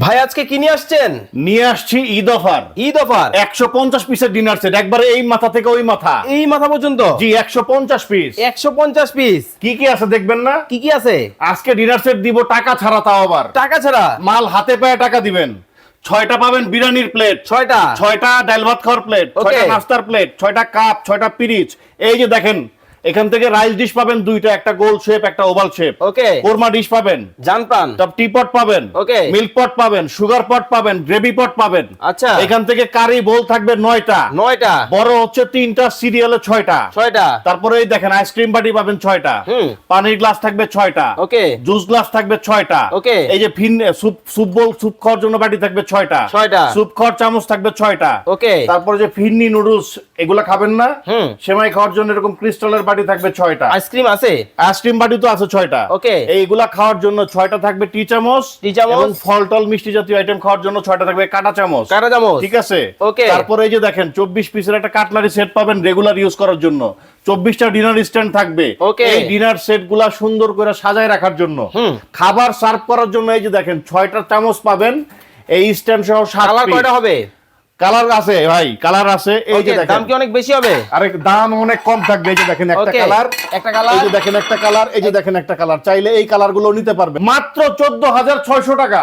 ভাই আজকে কি নিয়ে আসছেন? নিয়ে আসছি ঈদ অফার। ঈদ অফার? একশো পঞ্চাশ পিসের ডিনার সেট একবারে এই মাথা থেকে ওই মাথা। এই মাথা পর্যন্ত? জি একশো পঞ্চাশ পিস একশো পঞ্চাশ পিস কি কি আছে দেখবেন না? কি কি আছে? আজকে ডিনার সেট দিব টাকা ছাড়া তাও আবার। টাকা ছাড়া? মাল হাতে পায়ে টাকা দিবেন। ছয়টা পাবেন বিরিয়ানির প্লেট ছয়টা? ছয়টা ডাল ভাত খাওয়ার প্লেট. ছয়টা নাস্তার প্লেট ছয়টা কাপ ছয়টা পিরিচ। এই যে দেখেন এখান থেকে রাইস ডিশ পাবেন দুইটা একটা গোল শেপ একটা oval shape okay korma dish পাবেন। জান প্রাণ তারপর টি পট পাবেন। Okay. মিল্ক পট পাবেন সুগার পট পাবেন গ্রেভি পট পাবেন। আচ্ছা। এখান থেকে কারি বোল থাকবে নয়টা। নয়টা। বড় হচ্ছে তিনটা সিরিয়ালে ছয়টা। ছয়টা। তারপরে এই দেখেন আইসক্রিম বাটি পাবেন ছয়টা। হুম। পানির গ্লাস থাকবে ছয়টা। ওকে জুস গ্লাস থাকবে ছয়টা। Okay. এই যে ফিন স্যুপ স্যুপ বোল স্যুপ খাওয়ার জন্য বাটি থাকবে ছয়টা। ছয়টা। স্যুপ খাওয়ার চামচ থাকবে ছয়টা। ওকে তারপরে যে ফিন্নি নুডলস এগুলা খাবেন না। হুম। সেমাই খাওয়ার জন্য এরকম ক্রিস্টালের বাটি থাকবে ছয়টা। আইসক্রিম আছে? আইসক্রিম বাটি তো আছে ছয়টা। Okay. এইগুলা খাওয়ার জন্য ছয়টা থাকবে টি চামচ টি চামচ। এবং ফল টল মিষ্টি জাতীয় আইটেম খাওয়ার জন্য ছয়টা থাকবে কাটা চামচ। কাটা চামচ। ঠিক আছে? Okay. তারপরে এই যে দেখেন চব্বিশ পিসের একটা কাটলারি সেট পাবেন রেগুলার ইউজ করার জন্য। চব্বিশটা ডিনার স্ট্যান্ড থাকবে. এই ডিনার সেটগুলা সুন্দর করে সাজায় রাখার জন্য। খাবার সার্ভ করার জন্য এই যে দেখেন ছয়টা চামচ পাবেন। এই স্ট্যান্ড সহ সাত কয়টা হবে? কালার আছে ভাই কালার আছে এই যে দাম কি অনেক বেশি হবে? আরে দাম অনেক কম থাকবে এই যে দেখেন একটা কালার একটা কালার এই যে দেখেন একটা কালার এই যে দেখেন একটা কালার চাইলে এই কালারগুলো নিতে পারবে মাত্র চোদ্দ হাজার ছয়শো টাকা।